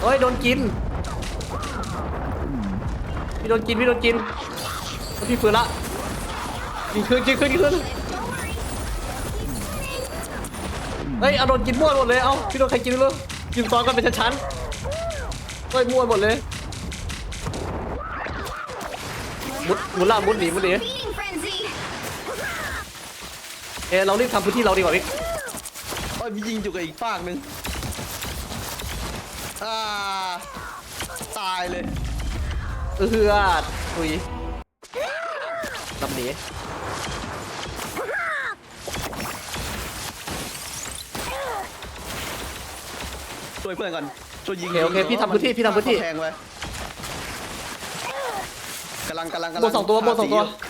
เฮ้ยโดนกิน พี่โดนกินพี่โดนกินแล้วพี่ฟื้นละยิงคืนยิงคืนยิงคืนเฮ้ยเอาโดนกินมั่วหมดเลย เอ้าพี่โดนใครกินไม่รู้กินซ้อนกันเป็นชั้นๆเฮ้ยมั่วหมดเลยมุดมุดล่ามุดหนีมุดหนีเอะเรารีบทำพื้นที่เราดีกว่าพี่โอ้ยมียิงอยู่กับอีกฝากหนึ่ง อ่าตายเลยเออตุยลำหนีช่วยเพื่อนก่อนช่วยยิงโอเคโอเคพี่ทำพื้นที่พี่ทำพื้นที่ แทงไว้กำลังกำลังกำลัโบสองตัวโบสองตัว หาสีอยู่